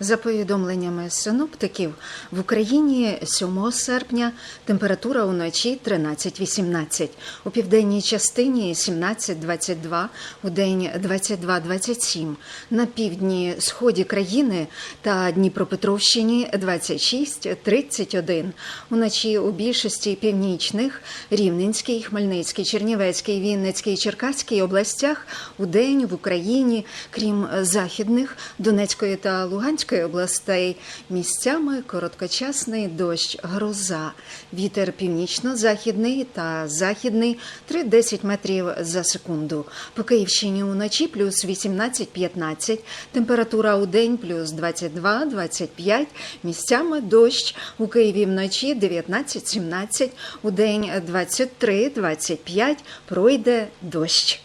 За повідомленнями синоптиків, в Україні 7 серпня температура уночі 13-18, у південній частині 17-22, у день 22-27, на півдні сході країни та Дніпропетровщині 26-31, уночі у більшості північних Рівненській, Хмельницькій, Чернівецькій, Вінницькій, Черкаській областях, у день в Україні, крім західних Донецької та Луганської областей, місцями короткочасний дощ, гроза, вітер північно-західний та західний 3-10 метрів за секунду. По Київщині уночі плюс 18-15, температура у день плюс 22-25, місцями дощ, у Києві вночі 19-17, у день 23-25, пройде дощ.